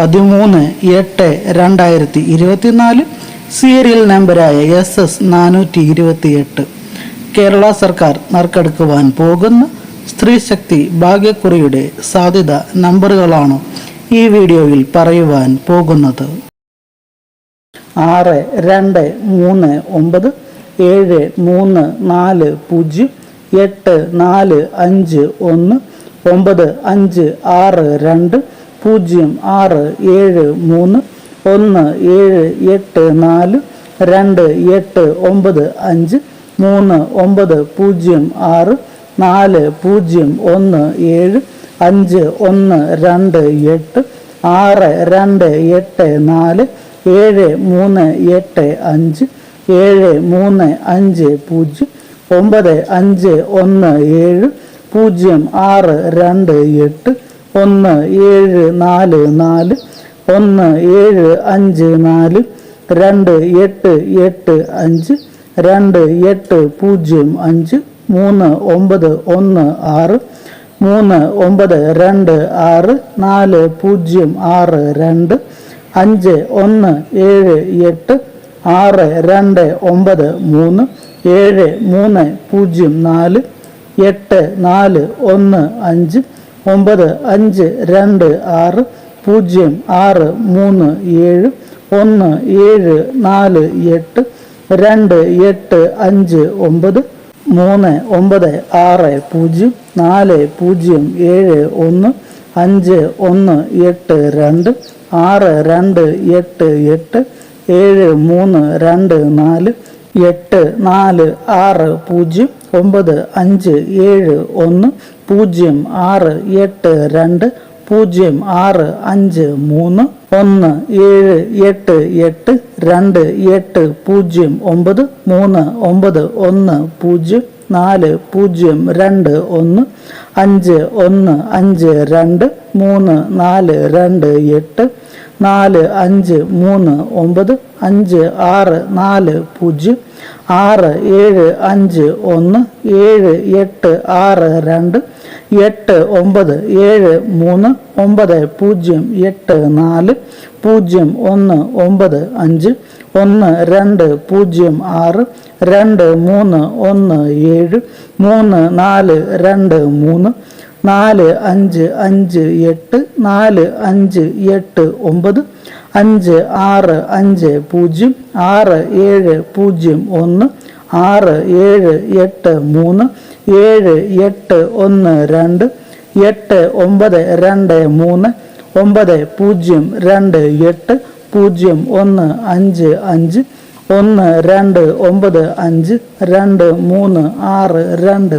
പതിമൂന്ന് എട്ട് രണ്ടായിരത്തി ഇരുപത്തിനാല് സീരിയൽ നമ്പരായ എസ് എസ് നാനൂറ്റി ഇരുപത്തിയെട്ട്. കേരള സർക്കാർ നറുക്കെടുക്കുവാൻ പോകുന്ന സ്ത്രീശക്തി ഭാഗ്യക്കുറിയുടെ സാധ്യത നമ്പറുകളാണ് ഈ വീഡിയോയിൽ പറയുവാൻ പോകുന്നത്. ആറ് രണ്ട് മൂന്ന് ഒമ്പത് ഏഴ് മൂന്ന് നാല് പൂജ്യം എട്ട് നാല് അഞ്ച് ഒന്ന് ഒമ്പത് അഞ്ച് ആറ് രണ്ട് പൂജ്യം ആറ് ഏഴ് മൂന്ന് ഒന്ന് ഏഴ് എട്ട് നാല് രണ്ട് എട്ട് ഒമ്പത് അഞ്ച് മൂന്ന് ഒമ്പത് പൂജ്യം ആറ് നാല് പൂജ്യം ഒന്ന് ഏഴ് അഞ്ച് ഒന്ന് രണ്ട് എട്ട് ആറ് രണ്ട് എട്ട് നാല് ഏഴ് മൂന്ന് എട്ട് അഞ്ച് ഏഴ് മൂന്ന് അഞ്ച് പൂജ്യം ഒമ്പത് അഞ്ച് ഒന്ന് ഏഴ് പൂജ്യം ആറ് രണ്ട് എട്ട് ഒന്ന് ഏഴ് നാല് നാല് ഒന്ന് ഏഴ് അഞ്ച് നാല് രണ്ട് എട്ട് എട്ട് അഞ്ച് രണ്ട് എട്ട് പൂജ്യം അഞ്ച് മൂന്ന് ഒമ്പത് ഒന്ന് ആറ് മൂന്ന് ഒമ്പത് രണ്ട് ആറ് നാല് പൂജ്യം ആറ് രണ്ട് അഞ്ച് ഒന്ന് ഏഴ് എട്ട് ആറ് രണ്ട് ഒമ്പത് മൂന്ന് ഏഴ് മൂന്ന് പൂജ്യം നാല് എട്ട് നാല് ഒന്ന് അഞ്ച് ഒമ്പത് അഞ്ച് രണ്ട് ആറ് പൂജ്യം ആറ് മൂന്ന് ഏഴ് ഒന്ന് ഏഴ് നാല് എട്ട് രണ്ട് എട്ട് അഞ്ച് ഒമ്പത് മൂന്ന് ഒമ്പത് ആറ് പൂജ്യം നാല് പൂജ്യം ഏഴ് ഒന്ന് അഞ്ച് ഒന്ന് എട്ട് രണ്ട് ആറ് രണ്ട് എട്ട് എട്ട് ഏഴ് മൂന്ന് രണ്ട് നാല് എട്ട് നാല് ആറ് പൂജ്യം ഒമ്പത് അഞ്ച് ഏഴ് ഒന്ന് പൂജ്യം ആറ് എട്ട് രണ്ട് പൂജ്യം ആറ് അഞ്ച് മൂന്ന് ഒന്ന് ഏഴ് എട്ട് എട്ട് രണ്ട് എട്ട് പൂജ്യം ഒമ്പത് മൂന്ന് ഒമ്പത് ഒന്ന് പൂജ്യം നാല് പൂജ്യം രണ്ട് ഒന്ന് അഞ്ച് ഒന്ന് അഞ്ച് രണ്ട് മൂന്ന് നാല് രണ്ട് എട്ട് നാല് അഞ്ച് മൂന്ന് ഒമ്പത് അഞ്ച് ആറ് നാല് പൂജ്യം ആറ് ഏഴ് അഞ്ച് ഒന്ന് ഏഴ് എട്ട് ആറ് രണ്ട് എട്ട് ഒമ്പത് ഏഴ് മൂന്ന് ഒമ്പത് പൂജ്യം എട്ട് നാല് പൂജ്യം ഒന്ന് ഒമ്പത് അഞ്ച് ഒന്ന് രണ്ട് പൂജ്യം ആറ് രണ്ട് മൂന്ന് ഒന്ന് ഏഴ് മൂന്ന് നാല് രണ്ട് മൂന്ന് നാല് അഞ്ച് അഞ്ച് എട്ട് നാല് അഞ്ച് എട്ട് ഒമ്പത് അഞ്ച് ആറ് അഞ്ച് പൂജ്യം ആറ് ഏഴ് പൂജ്യം ഒന്ന് ആറ് ഏഴ് എട്ട് മൂന്ന് ഏഴ് എട്ട് ഒന്ന് രണ്ട് എട്ട് ഒമ്പത് രണ്ട് മൂന്ന് ഒമ്പത് പൂജ്യം രണ്ട് എട്ട് പൂജ്യം ഒന്ന് അഞ്ച് അഞ്ച് ഒന്ന് രണ്ട് ഒമ്പത് അഞ്ച് രണ്ട് മൂന്ന് ആറ് രണ്ട്